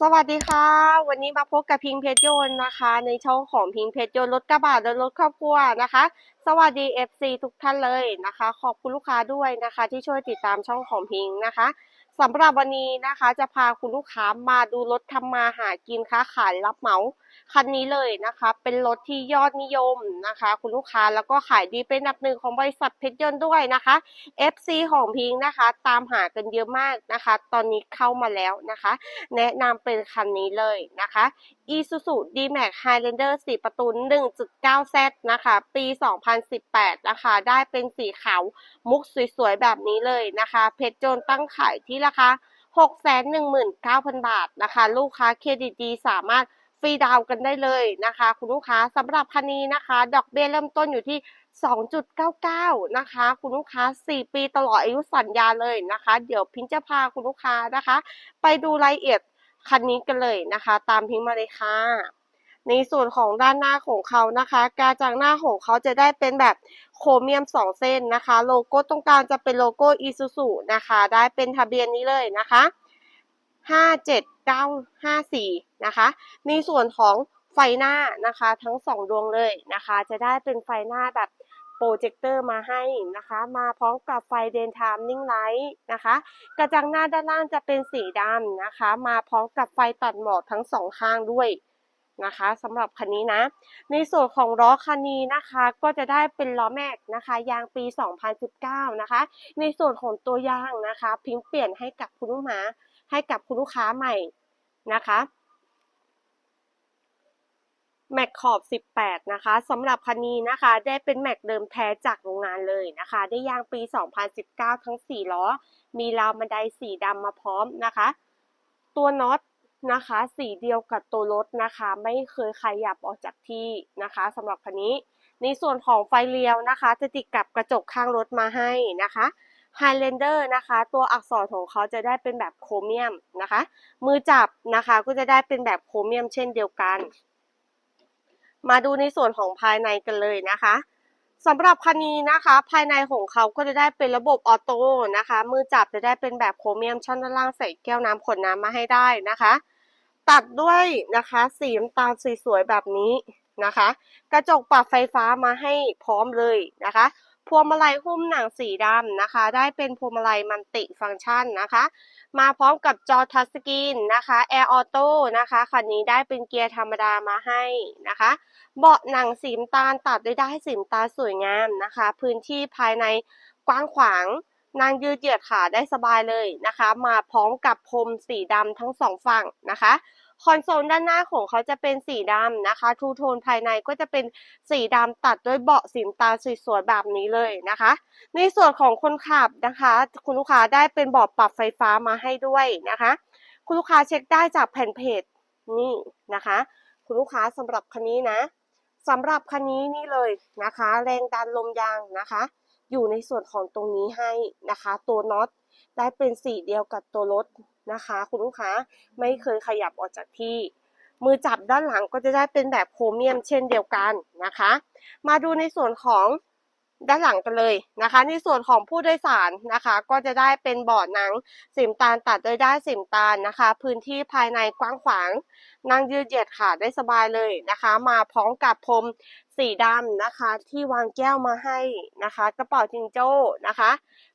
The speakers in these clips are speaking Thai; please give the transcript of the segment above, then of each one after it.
สวัสดีค่ะ วันนี้มาพบกับพิงเพชรยนต์นะคะ ในช่องของพิงเพชรยนต์รถกระบะและรถครอบครัวนะคะ สวัสดี FC ทุกท่านเลยนะคะ ขอบคุณลูกค้าด้วยนะคะ ที่ช่วยติดตามช่องของพิงนะคะ สำหรับวันนี้นะคะจะพาคุณลูกค้ามาดูรถทำมาหากินค้าขายรับเหมาคันนี้เลยนะคะ เป็นรถที่ยอดนิยมนะคะ คุณลูกค้าแล้วก็ขายดีเป็นอันดับหนึ่งของบริษัทเพชรยนต์ด้วยนะคะ FC ของพิงนะคะ ตามหากันเยอะมากนะคะ ตอนนี้เข้ามาแล้วนะคะ แนะนำเป็นคันนี้เลยนะคะ Isuzu D-Max Highlander 4 ประตู 1.9Z นะคะ ปี 2018 นะคะ ได้เป็นสีขาวมุกสวยๆแบบนี้เลยนะคะ เพชรโจนตั้งขายที่ราคา 619,000 บาทนะคะ ลูกค้าเครดิตดีสามารถฟรีดาวน์กันได้เลยนะคะ คุณลูกค้าสำหรับคันนี้นะคะ ดอกเบี้ยเริ่มต้นอยู่ที่ 2.99 นะคะ คุณลูกค้า 4 ปีตลอดอายุสัญญาเลยนะคะ เดี๋ยวพิงจะพาคุณลูกค้านะคะ ไปดูรายละเอียดคันนี้กันเลยนะคะ ตามพิงมาเลยค่ะ ในส่วนของด้านหน้าของเขานะคะกระจังหน้าของเขาจะได้เป็นแบบโครเมียม 2 เส้นนะคะ โลโก้ตรงกลางจะเป็นโลโก้ Isuzu นะคะ ได้เป็นทะเบียนนี้เลยนะคะ57954นะคะในส่วนของไฟหน้านะคะทั้ง 2 ดวงเลยนะคะ จะได้เป็นไฟหน้าแบบโปรเจคเตอร์มาให้นะคะ มาพร้อมกับไฟเดนไทม์นิ่งไลท์นะคะ กระจังหน้าด้านล่างจะเป็นสีดำนะคะ มาพร้อมกับไฟตัดหมอกทั้งสองข้างด้วย นะคะสำหรับคันนี้นะ ในส่วนของล้อคันนี้นะคะก็จะได้เป็นล้อแม็กนะคะ ยางปี 2019 นะคะ ในส่วนของตัวยางนะคะ พิงเปลี่ยนให้กับคุณลูกค้าให้กับคุณลูกค้าใหม่นะคะแม็กขอบ 18 นะคะสำหรับคันนี้นะคะ ได้เป็นแม็กเดิมแท้จากโรงงานเลยนะคะ ได้ยางปี 2019 ทั้ง 4 ล้อ มีราวบันไดสีดำมาพร้อมนะคะ ตัวน็อต นะคะ สีเดียวกับตัวรถนะคะ ไม่เคยขยับออกจากที่นะคะสำหรับคันนี้ ในส่วนของไฟเลี้ยวนะคะ จะติดกับกระจกข้างรถมาให้นะคะ Highlander นะคะ ตัวอักษรของเขาจะได้เป็นแบบโครเมียมนะคะ มือจับนะคะก็จะได้เป็นแบบโครเมียมเช่นเดียวกัน มาดูในส่วนของภายในกันเลยนะคะสำหรับคันนี้นะคะ ภายในของเขาก็จะได้เป็นระบบออโต้นะคะ มือจับจะได้เป็นแบบโครเมียมช่องด้านล่างใส่แก้วน้ำขวดน้ำมาให้ได้นะคะ ตัดด้วยนะคะสีน้ำตาลสวยๆแบบนี้นะคะ กระจกปรับไฟฟ้ามาให้พร้อมเลยนะคะพวงมาลัยหุ้มหนังสีดำนะคะ ได้เป็นพวงมาลัยมันติฟังก์ชันนะคะ มาพร้อมกับจอทัชสกรีนนะคะแอร์ออโต้นะคะคันนี้ได้เป็นเกียร์ธรรมดามาให้นะคะ เบาะหนังสีน้ำตาลตัดได้ได้สีน้ำตาสวยงามนะคะ พื้นที่ภายในกว้างขวาง นางยืดเหยียดขาได้สบายเลยนะคะ มาพร้อมกับพรมสีดำทั้งสองฝั่งนะคะคอนโซลด้านหน้าของเขาจะเป็นสีดำนะคะ ทูโทนภายในก็จะเป็นสีดำตัดด้วยเบาะสีตาลสวยๆแบบนี้เลยนะคะ ในส่วนของคนขับนะคะ คุณลูกค้าได้เป็นเบาะปรับไฟฟ้ามาให้ด้วยนะคะ คุณลูกค้าเช็คได้จากแผ่นเพจนี่นะคะ คุณลูกค้าสำหรับคันนี้นะสำหรับคันนี้นี่เลยนะคะ แรงดันลมยางนะคะ อยู่ในส่วนของตรงนี้ให้นะคะ ตัวน็อตได้เป็นสีเดียวกับตัวรถนะคะ คุณลูกค้าไม่เคยขยับออกจากที่ มือจับด้านหลังก็จะได้เป็นแบบโครเมียมเช่นเดียวกันนะคะ มาดูในส่วนของ ด้านหลังกันเลยนะคะ ในส่วนของผู้โดยสารนะคะ ก็จะได้เป็นเบาะหนังสีมตาลตัดโดยได้สีมตาลนะคะ พื้นที่ภายในกว้างขวางนั่งยืดเหยียดขาได้สบายเลยนะคะ มาพร้อมกับพรมสีดำนะคะ ที่วางแก้วมาให้นะคะ กระเป๋าจิงโจ้นะคะ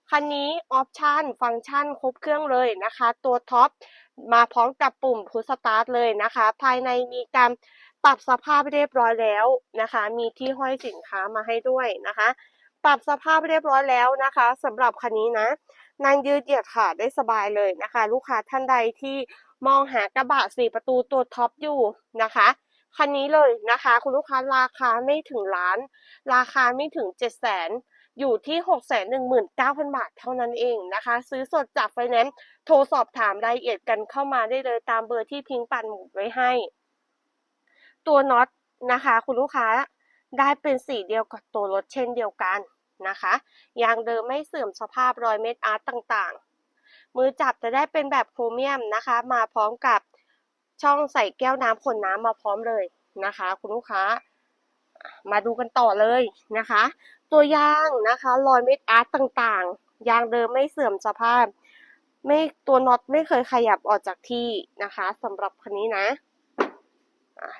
คันนี้ออปชันฟังก์ชันครบเครื่องเลยนะคะ ตัวท็อปมาพร้อมกับปุ่มพุชสตาร์ทเลยนะคะ ภายในมีการ ปรับสภาพเรียบร้อยแล้วนะคะ มีที่ห้อยสินค้ามาให้ด้วยนะคะ ปรับสภาพเรียบร้อยแล้วนะคะสำหรับคันนี้นะนั่งยืดเหยียดขาได้สบายเลยนะคะ ลูกค้าท่านใดที่มองหากระบะสี่ประตูตัวท็อปอยู่นะคะคันนี้เลยนะคะ คุณลูกค้าราคาไม่ถึงล้าน ราคาไม่ถึงเจ็ดแสนอยู่ที่หกแสนหนึ่งหมื่นเก้าพันบาทเท่านั้นเองนะคะ ซื้อสดจากไฟแนนซ์โทรสอบถามรายละเอียดกันเข้ามาได้เลยตามเบอร์ที่พิงปันหมุดไว้ให้ ตัวน็อตนะคะ คุณลูกค้าได้เป็นสีเดียวกับตัวรถเช่นเดียวกันนะคะยางเดิมไม่เสื่อมสภาพรอยเม็ดอาร์ตต่างๆ มือจับจะได้เป็นแบบโครเมียมนะคะ มาพร้อมกับช่องใส่แก้วน้ำขนน้ำมาพร้อมเลยนะคะ คุณลูกค้า มาดูกันต่อเลยนะคะ ตัวยางนะคะรอยเม็ดอาร์ตต่างๆ ยางเดิมไม่เสื่อมสภาพ ไม่ตัวน็อตไม่เคยขยับออกจากที่นะคะสำหรับคันนี้นะอะ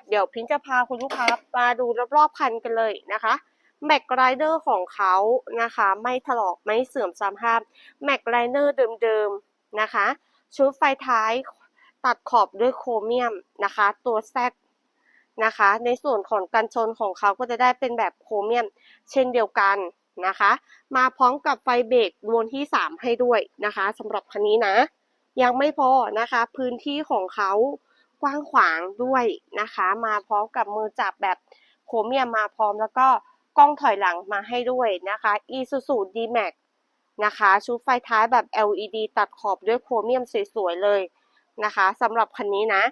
เดี๋ยวพิงจะพาคุณลูกค้ามาดูรอบๆคันกันเลยนะคะแม็กไรเดอร์ของเขานะคะ ไม่ถลอกไม่เสื่อมสภาพแม็กไรเดอร์เดิมๆนะคะ ชุดไฟท้ายตัดขอบด้วยโครเมียมนะคะ ตัวแซกนะคะ ในส่วนของกันชนของเขาก็จะได้เป็นแบบโครเมียม เช่นเดียวกันนะคะ มาพร้อมกับไฟเบรกดวงที่ 3 ให้ด้วยนะคะสำหรับคันนี้นะ ยังไม่พอนะคะ พื้นที่ของเขา กว้างขวางด้วยนะคะ มาพร้อมกับมือจับแบบโครเมียมมาพร้อมแล้วก็กล้องถอยหลังมาให้ด้วยนะคะ Isuzu D-Max นะคะ ชุดไฟท้ายแบบ LED ตัดขอบด้วยโครเมียมสวยๆเลย นะคะสำหรับคันนี้นะ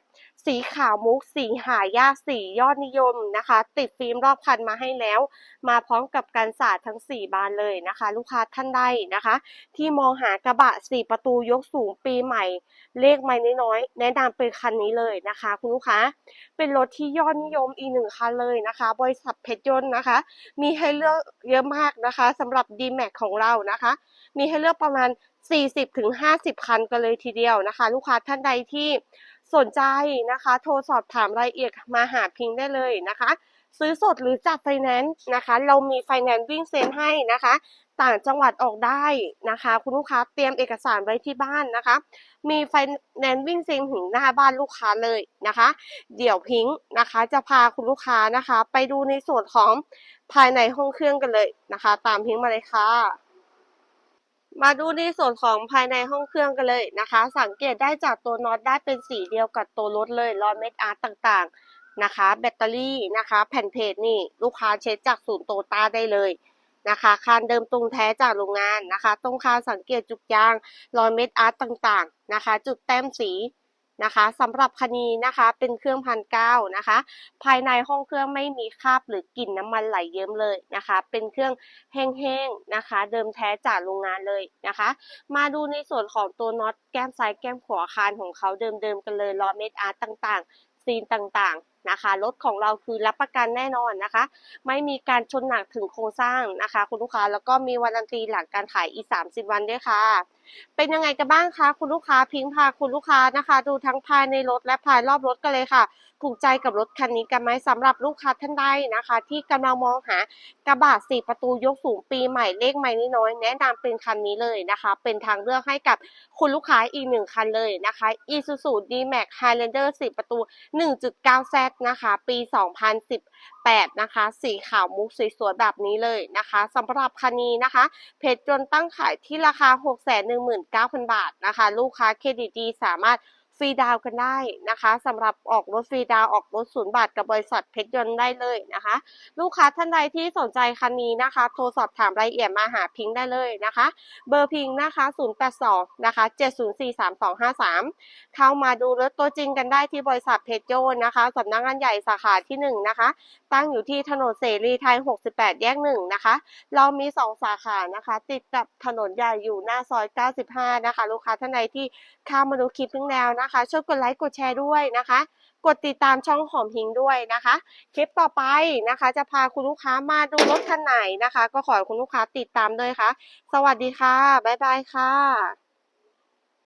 สีขาวมุก สีหายากสียอดนิยมนะคะ ติดฟิล์มรอบคันมาให้แล้ว มาพร้อมกับการสาดทั้ง 4 บานเลยนะคะ ลูกค้าท่านใดนะคะ ที่มองหากระบะ 4 ประตูยกสูงปีใหม่ เลขไม่น้อยๆแนะนำเป็นคันนี้เลยนะคะ คุณลูกค้าเป็นรถที่ยอดนิยมอีกหนึ่งคันเลยนะคะ บริษัทเพชรยนต์นะคะ มีให้เลือกเยอะมากนะคะสำหรับ d m a x ของเรานะคะมีให้เลือกประมาณ 40-50 คันกันเลยทีเดียวนะคะ ลูกค้าท่านใดที่สนใจนะคะ โทรสอบถามรายละเอียดมาหาพิงได้เลยนะคะ ซื้อสดหรือจัดไฟแนนซ์นะคะ เรามีไฟแนนซ์วิ่งเซ็นให้นะคะ ต่างจังหวัดออกได้นะคะ คุณลูกค้าเตรียมเอกสารไว้ที่บ้านนะคะ มีไฟแนนซ์วิ่งเซ็นถึงหน้าบ้านลูกค้าเลยนะคะ เดี๋ยวพิงค์นะคะ จะพาคุณลูกค้านะคะ ไปดูในส่วนของภายในห้องเครื่องกันเลยนะคะ ตามพิงค์มาเลยค่ะ มาดูในส่วนของภายในห้องเครื่องกันเลยนะคะ สังเกตได้จากตัวน็อตได้เป็นสีเดียวกับตัวรถเลยรอยเม็ดอาร์ตต่างๆนะคะ แบตเตอรี่นะคะ แผ่นเพจนี่ลูกค้าเช็คจากศูนย์โตต้าได้เลยนะคะคานเดิมตรงแท้จากโรงงานนะคะ ตรงคานสังเกตจุกยางรอยเม็ดอาร์ตต่างๆนะคะ จุดแต้มสี นะคะสำหรับคันนี้นะคะเป็นเครื่องพันเก้านะคะ ภายในห้องเครื่องไม่มีคราบหรือกลิ่นน้ำมันไหลเยิ้มเลยนะคะ เป็นเครื่องแห้งๆนะคะ เดิมแท้จากโรงงานเลยนะคะ มาดูในส่วนของตัวน็อตแก้มซ้ายแก้มขวาคานของเขาเดิมๆกันเลยล้อเม็ดอาร์ตต่างๆ ซีนต่างๆ นะคะรถของเราคือรับประกันแน่นอนนะคะ ไม่มีการชนหนักถึงโครงสร้างนะคะ คุณลูกค้าแล้วก็มีวารันตีหลังการขายอีก 30 วันด้วยค่ะ เป็นยังไงกันบ้างคะคุณลูกค้าพิงพาคุณลูกค้านะคะ ดูทั้งภายในรถและภายรอบรถกันเลยค่ะ ถูกใจกับรถคันนี้กันไหมสำหรับลูกค้าท่านใดนะคะ ที่กำลังมองหากระบะสี่ประตูยกสูงปีใหม่เลขไม่น้อยแนะนำเป็นคันนี้เลยนะคะ เป็นทางเลือกให้กับคุณลูกค้าอีกหนึ่งคันเลยนะคะ Isuzu D-Max Highlander 4 ประตู 1.9Z นะคะ ปี 2018 นะคะ สีขาวมุกสวยๆแบบนี้เลยนะคะสำหรับคันนี้นะคะ เพจจนตั้งขายที่ราคา 619,000 บาทนะคะ ลูกค้าเครดิตดีสามารถ ฟรีดาวกันได้นะคะสำหรับออกรถฟรีดาวออกรถศูนย์บาทกับบริษัทเพชรยนต์ได้เลยนะคะ ลูกค้าท่านใดที่สนใจคันนี้นะคะ โทรสอบถามรายละเอียดมาหาพิงค์ได้เลยนะคะ เบอร์พิงค์นะคะ 082 นะคะ 7043253 เข้ามาดูรถตัวจริงกันได้ที่บริษัทเพชรยนต์นะคะสำนักงานใหญ่สาขาที่ 1 นะคะ ตั้งอยู่ที่ถนนเสรีไทย 68 แยก 1 นะคะ เรามี 2 สาขานะคะ ติดกับถนนใหญ่อยู่หน้าซอย 95 นะคะ ลูกค้าท่านใดที่เข้ามาดูคลิปพิงแนวนะคะช่วยกดไลค์กดแชร์ด้วยนะคะ กดติดตามช่องหอมหิงด้วยนะคะ คลิปต่อไปนะคะ จะพาคุณลูกค้ามาดูรถคันไหนนะคะ ก็ขอให้คุณลูกค้าติดตามด้วยค่ะ สวัสดีค่ะบ๊ายบายค่ะ